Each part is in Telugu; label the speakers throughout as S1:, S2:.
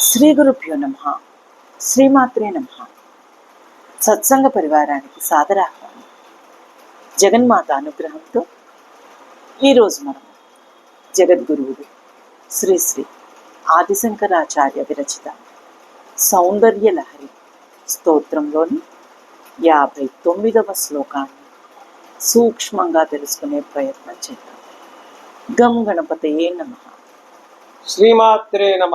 S1: శ్రీ గురుభ్యో నమ. శ్రీమాత్రే నమ. సత్సంగ పరివారానికి సాదరాహ్వానం జగన్మాత అనుగ్రహంతో ఈరోజు మనం జగద్గురువుడు శ్రీ శ్రీ ఆదిశంకరాచార్య విరచిత సౌందర్య లహరి స్తోత్రంలోని యాభై తొమ్మిదవ శ్లోకాన్ని సూక్ష్మంగా తెలుసుకునే ప్రయత్నం చేద్దాం. గం గణపతయే నమః.
S2: శ్రీమాత్రే నమ.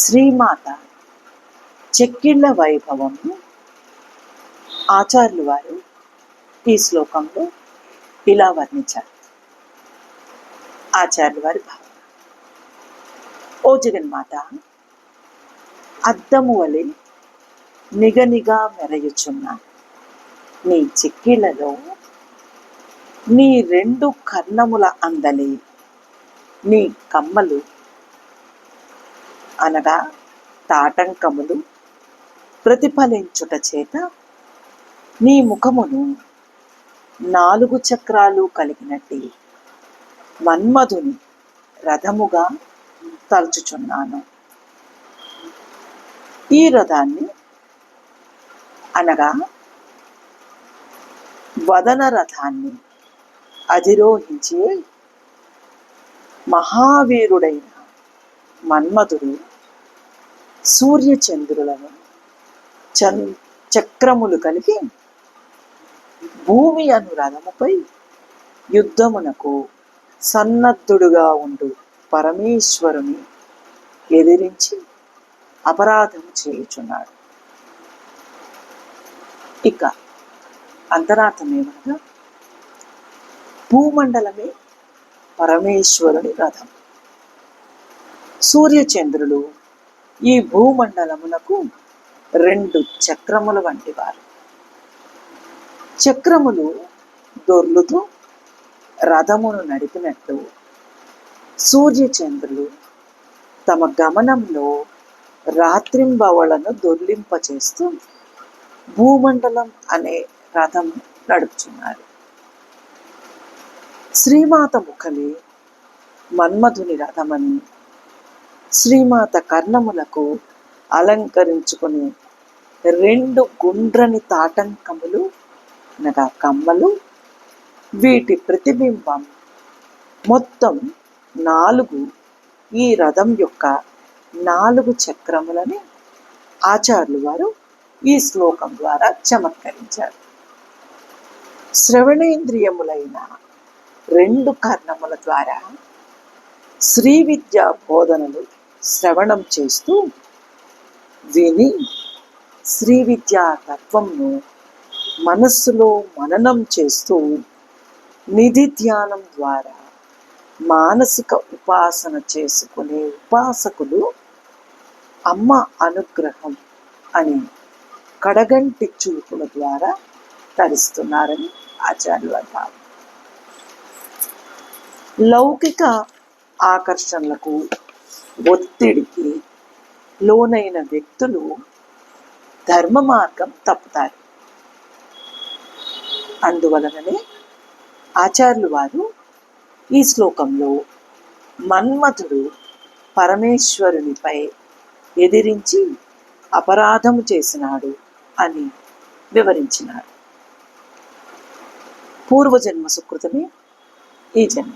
S1: శ్రీమాత చెక్కిళ్ళ వైభవము. ఆచార్యులు వారు ఈ శ్లోకంలో ఇలా వర్ణించారు. ఆచార్యులు వారి భావన. ఓ జగన్మాత అద్దము వలె నిగనిగా మెరయుచున్న నీ చెక్కిళ్ళలో నీ రెండు కర్ణముల అందలి నీ కమ్మలు అనగా తాటంకములు ప్రతిఫలించుట చేత నీ ముఖమును నాలుగు చక్రాలు కలిగినట్టి మన్మధుని రథముగా తలుచుచున్నాను. ఈ రథాన్ని అనగా వదన రథాన్ని అధిరోహించే మహావీరుడైన మన్మధుడు సూర్యచంద్రులను చం చక్రములు కలిగి భూమి అను రథముపై యుద్ధమునకు సన్నద్ధుడుగా ఉండు. పరమేశ్వరుని ఎదిరించి అపరాధం చేయుచున్నాడు. ఇక అంతరార్థం ఏమనగా భూమండలమే పరమేశ్వరుని రథం. సూర్యచంద్రులు ఈ భూమండలమునకు రెండు చక్రముల వంటి వారు. చక్రములు దొర్లుతూ రథమును నడిపినట్టు సూర్యచంద్రులు తమ గమనంలో రాత్రింబవళ్ళను దొర్లింపచేస్తూ భూమండలం అనే రథం నడుపుచున్నారు. శ్రీమాత ముఖమే మన్మధుని రథమని శ్రీమాత కర్ణములకు అలంకరించుకుని రెండు గుండ్రని తాటంకములు అనగా కమ్మలు వీటి ప్రతిబింబం మొత్తం నాలుగు ఈ రథం యొక్క నాలుగు చక్రములని ఆచార్యులు వారు ఈ శ్లోకం ద్వారా చమత్కరించారు. శ్రవణేంద్రియములైన రెండు కర్ణముల ద్వారా శ్రీ విద్యా బోధనలు శ్రవణం చేస్తూ విని శ్రీ విద్యా తత్వంను మనస్సులో మననం చేస్తూ నిధి ధ్యానం ద్వారా మానసిక ఉపాసన చేసుకునే ఉపాసకులు అమ్మ అనుగ్రహం అని కడగంటి చూపుల ద్వారా తరిస్తున్నారని ఆచార్యుల భావం లౌకిక ఆకర్షణలకు ఒత్తిడికి లోనైన వ్యక్తులు ధర్మ మార్గం తప్పుతారు. అందువలననే ఆచార్యులు వారు ఈ శ్లోకంలో మన్మథుడు పరమేశ్వరునిపై ఎదిరించి అపరాధము చేసినాడు అని వివరించినాడు. పూర్వజన్మ సుకృతమే ఈ జన్మ.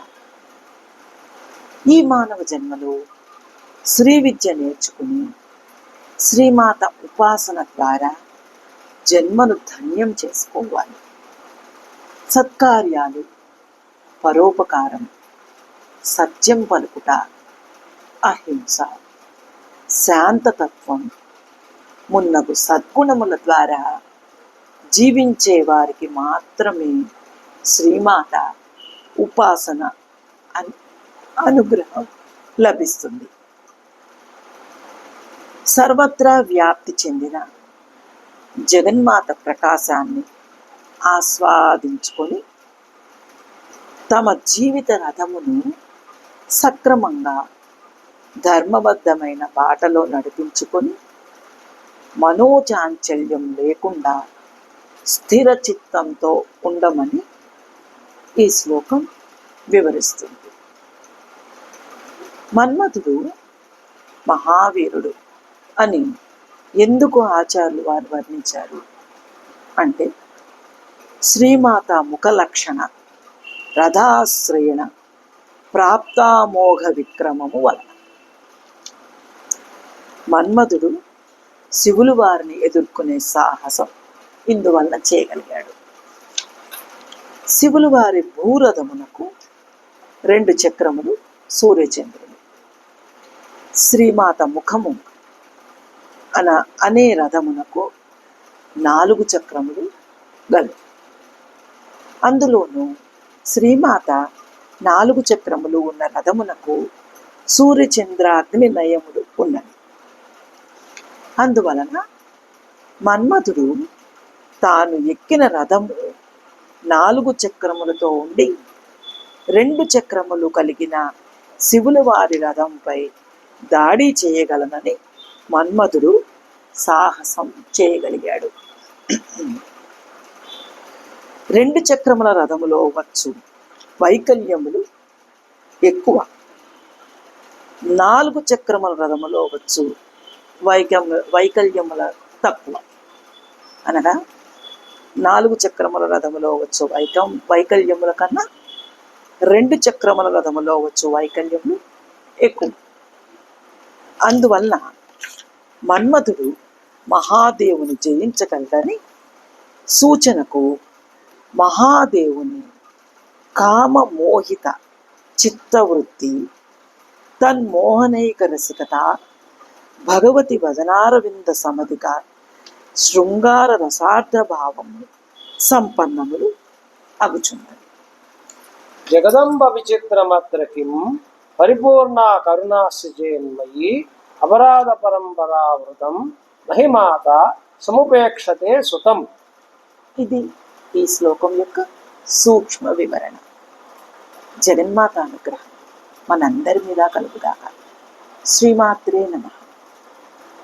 S1: ఈ మానవ జన్మలో శ్రీ విద్య నేర్చుకుని శ్రీమాత ఉపాసన ద్వారా జన్మను ధన్యం చేసుకోవాలి. సత్కార్యాలు పరోపకారం సత్యం పలుకుట అహింస శాంతతత్వం మున్నగు సద్గుణముల ద్వారా జీవించే వారికి మాత్రమే శ్రీమాత ఉపాసన అను అనుగ్రహం లభిస్తుంది. సర్వత్రా వ్యాప్తి చెందిన జగన్మాత ప్రకాశాన్ని ఆస్వాదించుకొని తమ జీవిత రథమును సక్రమంగా ధర్మబద్ధమైన బాటలో నడిపించుకొని మనోచాంచల్యం లేకుండా స్థిర చిత్తంతో ఉండమని ఈ శ్లోకం వివరిస్తుంది. మన్మధుడు మహావీరుడు అని ఎందుకు ఆచార్యులు వారు వర్ణించారు? అంటే శ్రీమాత ముఖ లక్షణ రథాశ్రయణ ప్రాప్తామోఘ విక్రమము వలన. మన్మధుడు శివులు వారిని ఎదుర్కొనే సాహసం ఇందువలన చేయగలిగాడు. శివులు వారి భూరథమునకు రెండు చక్రములు సూర్యచంద్రులు శ్రీమాత ముఖము అన అనే రథమునకు నాలుగు చక్రములు గలవు అందులోనూ శ్రీమాత నాలుగు చక్రములు ఉన్న రథమునకు సూర్యచంద్రాగ్ని నయములు ఉన్నవి. అందువలన మన్మధుడు తాను ఎక్కిన రథము నాలుగు చక్రములతో ఉండి రెండు చక్రములు కలిగిన శివుల వారి రథంపై దాడి చేయగలనని మన్మధుడు సాహసం చేయగలిగాడు. రెండు చక్రముల రథములో వచ్చు వైకల్యములు ఎక్కువ. నాలుగు చక్రముల రథములో వచ్చు వైకం వైకల్యముల తక్కువ. అనగా నాలుగు చక్రముల రథములో వచ్చు వైకం వైకల్యముల కన్నా రెండు చక్రముల రథములో వచ్చు వైకల్యములు ఎక్కువ. అందువల్ల మన్మధుడు మహాదేవుని జయించగలడని సూచనకు మహాదేవుని కామమోహిత చిత్తవృత్తి తన్మోహనైక రసికత భగవతి వదనారవింద సమధిక శృంగార రసార్థ భావము సంపన్నములు అగుచున్నది
S2: జగదంబ విచిత్రమత్ర కిం పరిపూర్ణ కరుణాశ్చేన్మయి అపరాధ పరంపరావృతం మహిమాత సముపేక్షతే సుతం.
S1: ఇది ఈ శ్లోకం యొక్క సూక్ష్మ వివరణ. జగన్మాత అనుగ్రహం మనందరి మీద కలుగుదాకా శ్రీమాత్రే నమః.